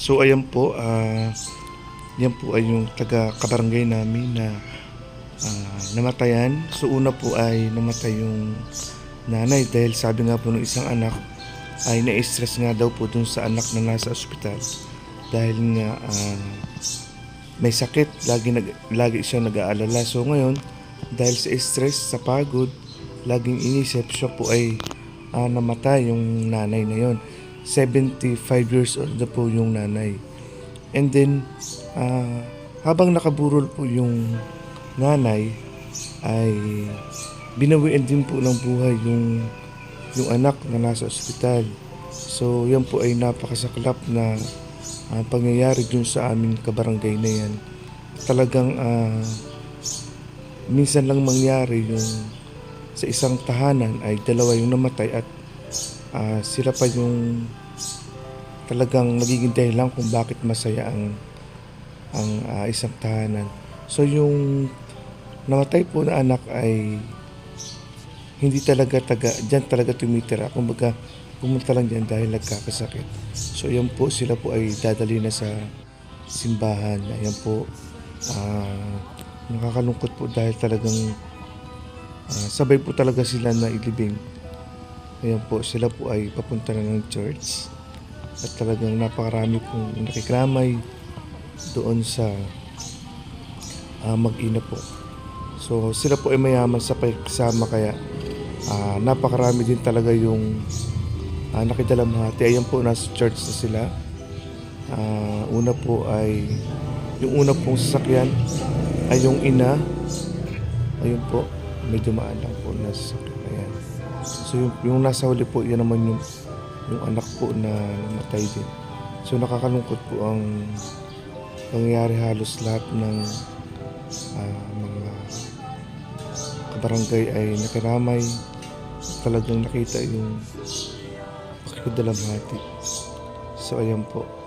So ayan po, ah yan po ay yung taga kabarangay namin na ah, namatayan. So una po ay namatay yung nanay dahil sabi nga po ng isang anak ay na-stress nga daw po dun sa anak na nasa ospital dahil nga ah, may sakit, lagi nag lagi siya nag-aalala. So ngayon, dahil sa stress, sa pagod, laging inisip siya po ay ah, namatay yung nanay na yon. 75 years old na po yung nanay. And then, ah, habang nakaburol po yung nanay, ay binawian din po ng buhay yung yung anak na nasa ospital. So, yan po ay napakasaklap na ah, pangyayari dun sa aming kabarangay na yan. Talagang ah, minsan lang mangyari yung sa isang tahanan ay dalawa yung namatay at ah, sila pa yung talagang nagiging dahilan kung bakit masaya ang ang ah, isang tahanan. So yung namatay po na anak ay hindi talaga taga diyan talaga tumitira. Kumbaga pumunta lang diyan dahil nagkakasakit. So yan po sila po ay dadali na sa simbahan. Ayan po ah, nakakalungkot po dahil talagang ah, sabay po talaga sila na ilibing. Ayan po, sila po ay papunta na ng church at talagang napakarami pong nakikramay doon sa ah, mag-ina po. So sila po ay mayaman sa pagsama kaya ah, napakarami din talaga yung uh, nakidalamhati. Ayan po, nasa church na sila. Ah, una po ay yung una pong sasakyan ay yung ina. Ayun po, medyo lang po na sasakyan. Ayan. So yung, yung nasa huli po, yan naman yung, yung anak po na namatay din. So nakakalungkot po ang pangyayari halos lahat ng ah, mga kabarangay ay nakiramay. Talagang nakita yung pakikidalamhati. So ayan po.